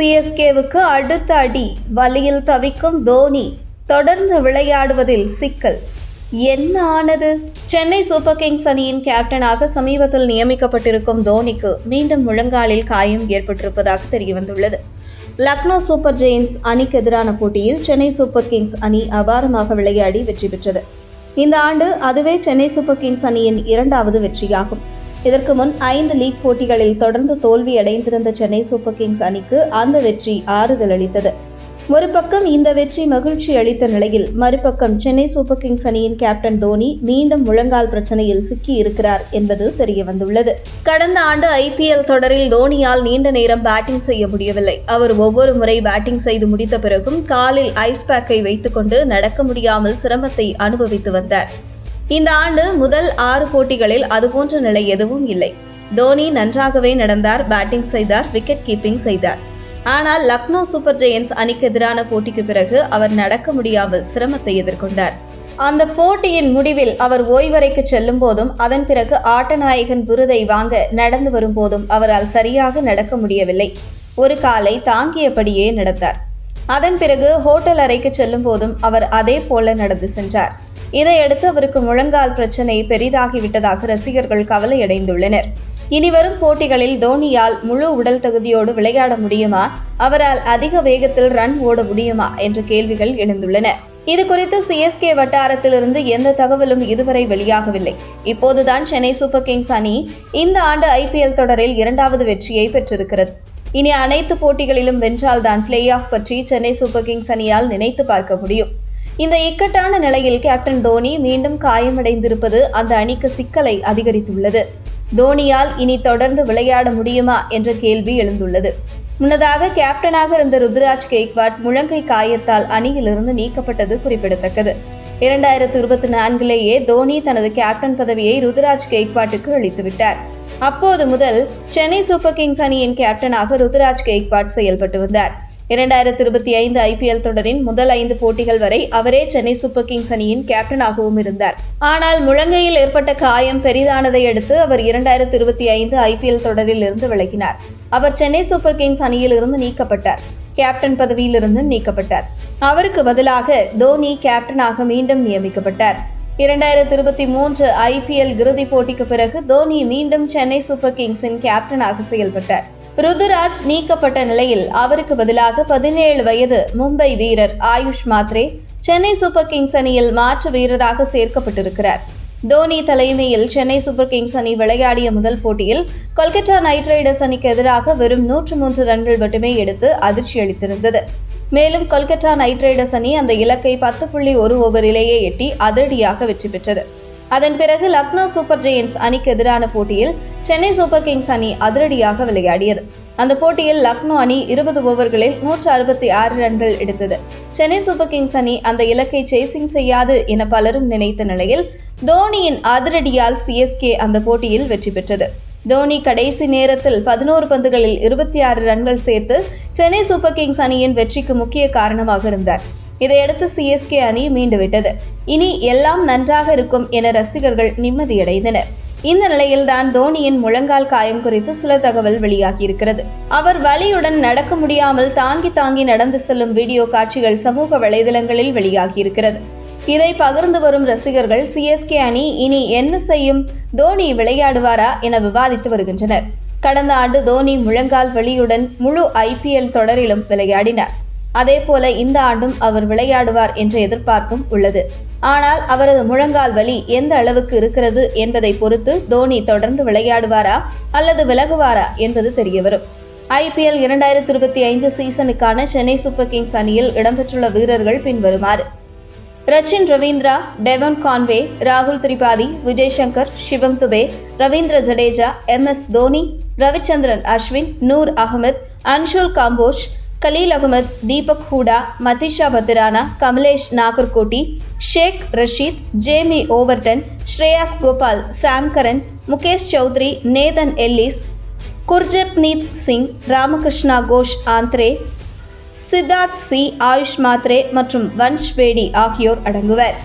சிஎஸ்கேவுக்கு அடுத்த அடி வலியில் தவிக்கும் தோனி தொடர்ந்து விளையாடுவதில் சிக்கல். என்ன ஆனது? சென்னை சூப்பர் கிங்ஸ் அணியின் கேப்டனாக சமீபத்தில் நியமிக்கப்பட்டிருக்கும் தோனிக்கு மீண்டும் முழங்காலில் காயம் ஏற்பட்டிருப்பதாக தெரியவந்துள்ளது. லக்னோ சூப்பர் ஜெயின்ஸ் அணிக்கு எதிரான போட்டியில் சென்னை சூப்பர் கிங்ஸ் அணி அபாரமாக விளையாடி வெற்றி பெற்றது. இந்த ஆண்டு அதுவே சென்னை சூப்பர் கிங்ஸ் அணியின் இரண்டாவது வெற்றியாகும். இதற்கு முன் ஐந்து லீக் போட்டிகளில் தொடர்ந்து தோல்வியடைந்திருந்த சென்னை சூப்பர் கிங்ஸ் அணிக்கு அந்த வெற்றி ஆறுதல் அளித்தது. ஒரு பக்கம் இந்த வெற்றி மகிழ்ச்சி அளித்த நிலையில் மறுபக்கம் சென்னை சூப்பர் கிங்ஸ் அணியின் கேப்டன் தோனி மீண்டும் முழங்கால் பிரச்சனையில் சிக்கி இருக்கிறார் என்பது தெரியவந்துள்ளது. கடந்த ஆண்டு ஐபிஎல் தொடரில் தோனியால் நீண்ட நேரம் பேட்டிங் செய்ய முடியவில்லை. அவர் ஒவ்வொரு முறை பேட்டிங் செய்து முடித்த பிறகும் காலில் ஐஸ் பேக்கை வைத்துக்கொண்டு நடக்க முடியாமல் சிரமத்தை அனுபவித்து வந்தார். இந்த ஆண்டு முதல் ஆறு போட்டிகளில் அதுபோன்ற நிலை எதுவும் இல்லை. தோனி நன்றாகவே நடந்தார் பேட்டிங் செய்தார் விக்கெட் கீப்பிங் செய்தார். ஆனால் லக்னோ சூப்பர் ஜெயன்ஸ் அணிக்கு எதிரான போட்டிக்கு பிறகு அவர் நடக்க முடியாமல் சிரமத்தை எதிர்கொண்டார். அந்த போட்டியின் முடிவில் அவர் ஓய்வறைக்கு செல்லும் போதும் அதன் பிறகு ஆட்டநாயகன் விருதை வாங்க நடந்து வரும்போதும் அவரால் சரியாக நடக்க முடியவில்லை. ஒரு காலை தாங்கியபடியே நடந்தார். அதன் பிறகு ஹோட்டல் அறைக்கு செல்லும் போதும் அவர் அதே போல நடந்து சென்றார். இதையடுத்து அவருக்கு முழங்கால் பிரச்சனை பெரிதாகிவிட்டதாக ரசிகர்கள் கவலையடைந்துள்ளனர். இனிவரும் போட்டிகளில் தோனியால் முழு உடல் தகுதியோடு விளையாட முடியுமா? அவரால் அதிக வேகத்தில் ரன் ஓட முடியுமா? என்ற கேள்விகள் எழுந்துள்ளன. இது குறித்து சிஎஸ்கே வட்டாரத்திலிருந்து எந்த தகவலும் இதுவரை வெளியாகவில்லை. இப்போதுதான் சென்னை சூப்பர் கிங்ஸ் அணி இந்த ஆண்டு ஐபிஎல் தொடரில் இரண்டாவது வெற்றியை பெற்றிருக்கிறது. இனி அனைத்து போட்டிகளிலும் வென்றால்தான் பிளே ஆஃப் பற்றி சென்னை சூப்பர் கிங்ஸ் அணியால் நினைத்து பார்க்க முடியும். இந்த இக்கட்டான நிலையில் கேப்டன் தோனி மீண்டும் காயமடைந்திருப்பது அந்த அணிக்கு சிக்கலை அதிகரித்துள்ளது. தோனியால் இனி தொடர்ந்து விளையாட முடியுமா என்ற கேள்வி எழுந்துள்ளது. முன்னதாக கேப்டனாக இருந்த ருத்ராஜ் கெய்க்வாட் முழங்கை காயத்தால் அணியிலிருந்து நீக்கப்பட்டது குறிப்பிடத்தக்கது. இரண்டாயிரத்து இருபத்தி நான்கிலேயே தோனி தனது கேப்டன் பதவியை ருத்ராஜ் கெய்க்வாட்டுக்கு அளித்துவிட்டார். அப்போது முதல் சென்னை சூப்பர் கிங்ஸ் அணியின் கேப்டனாக ருத்ராஜ் கெய்க்வாட் செயல்பட்டு வந்தார். இரண்டாயிரத்தி இருபத்தி ஐந்து ஐபிஎல் தொடரின் முதல் ஐந்து போட்டிகள் வரை அவரே சென்னை சூப்பர் கிங்ஸ் அணியின் கேப்டனாகவும் இருந்தார். ஆனால் முழங்கையில் ஏற்பட்ட காயம் பெரிதானதை அடுத்து அவர் இரண்டாயிரத்தி இருபத்தி ஐந்து ஐபிஎல் தொடரில் இருந்து விலகினார். அவர் சென்னை சூப்பர் கிங்ஸ் அணியில் இருந்து நீக்கப்பட்டார். கேப்டன் பதவியிலிருந்து நீக்கப்பட்டார். அவருக்கு பதிலாக தோனி கேப்டனாக மீண்டும் நியமிக்கப்பட்டார். இரண்டாயிரத்தி இருபத்தி மூன்று ஐபிஎல் இறுதிப் போட்டிக்கு பிறகு தோனி மீண்டும் சென்னை சூப்பர் கிங்ஸின் கேப்டனாக செயல்பட்டார். ருதுராஜ் நீக்கப்பட்ட நிலையில் அவருக்கு பதிலாக பதினேழு வயது மும்பை வீரர் ஆயுஷ் மாத்ரே சென்னை சூப்பர் கிங்ஸ் அணியில் மாற்று வீரராக சேர்க்கப்பட்டிருக்கிறார். தோனி தலைமையில் சென்னை சூப்பர் கிங்ஸ் அணி விளையாடிய முதல் போட்டியில் கொல்கத்தா நைட் ரைடர்ஸ் அணிக்கு எதிராக வெறும் நூற்று மூன்று ரன்கள் மட்டுமே எடுத்து அதிர்ச்சி அளித்திருந்தது. மேலும் கொல்கத்தா நைட் ரைடர்ஸ் அணி அந்த இலக்கை பத்து புள்ளி ஒரு ஓவரிலேயே எட்டி அதிரடியாக வெற்றி பெற்றது. அதன் பிறகு லக்னோ சூப்பர் ஜெயின்ஸ் அணிக்கு எதிரான போட்டியில் சென்னை சூப்பர் கிங்ஸ் அணி அதிரடியாக விளையாடியது. அந்த போட்டியில் லக்னோ அணி இருபது ஓவர்களில் நூற்று அறுபத்தி ஆறு ரன்கள் எடுத்தது. சென்னை சூப்பர் கிங்ஸ் அணி அந்த இலக்கை சேசிங் செய்யாது என பலரும் நினைத்த நிலையில் தோனியின் அதிரடியால் சிஎஸ்கே அந்த போட்டியில் வெற்றி பெற்றது. தோனி கடைசி நேரத்தில் பதினோரு பந்துகளில் இருபத்தி ஆறு ரன்கள் சேர்த்து சென்னை சூப்பர் கிங்ஸ் அணியின் வெற்றிக்கு முக்கிய காரணமாக இருந்தார். இதையடுத்து சிஎஸ்கே அணி மீண்டுவிட்டது. இனி எல்லாம் நன்றாக இருக்கும் என ரசிகர்கள் நிம்மதியடைந்தனர். இந்த நிலையில்தான் தோனியின் முழங்கால் காயம் குறித்து சில தகவல் வெளியாகியிருக்கிறது. அவர் வலியுடன் நடக்க முடியாமல் தாங்கி தாங்கி நடந்து செல்லும் வீடியோ காட்சிகள் சமூக வலைதளங்களில் வெளியாகியிருக்கிறது. இதை பகிர்ந்து வரும் ரசிகர்கள் சிஎஸ்கே அணி இனி என்ன செய்யும்? தோனி விளையாடுவாரா என விவாதித்து வருகின்றனர். கடந்த ஆண்டு தோனி முழங்கால் வலியுடன் முழு ஐபிஎல் தொடரிலும் விளையாடினார். அதேபோல இந்த ஆண்டும் அவர் விளையாடுவார் என்ற எதிர்பார்ப்பும் உள்ளது. ஆனால் அவரது முழங்கால் வலி எந்த அளவுக்கு இருக்கிறது என்பதை பொறுத்து தோனி தொடர்ந்து விளையாடுவாரா அல்லது விலகுவாரா என்பது தெரியவரும். ஐபிஎல் இரண்டாயிரத்தி இருபத்தி ஐந்து சீசனுக்கான சென்னை சூப்பர் கிங்ஸ் அணியில் இடம்பெற்றுள்ள வீரர்கள் பின்வருமாறு. ரச்சின் ரவீந்திரா டெவன் கான்வே ராகுல் Tripathi Vijay Shankar Shivam Dube Ravindra Jadeja M S Dhoni Ravichandran Ashwin Noor Ahmad Anshul Kamboj Khaleel Ahmed Deepak Hooda Matheesha Pathirana Kamlesh Nagarkoti Shaik Rasheed Jamie Overton Shreyas Gopal Sam Curran Mukesh Choudhary Nathan Ellis Gurjapneet Singh Ramakrishna Ghosh Andre Siddarth C Ayush Mhatre மற்றும் வன்ஷ் பேடி ஆகியோர் அடங்குவர்.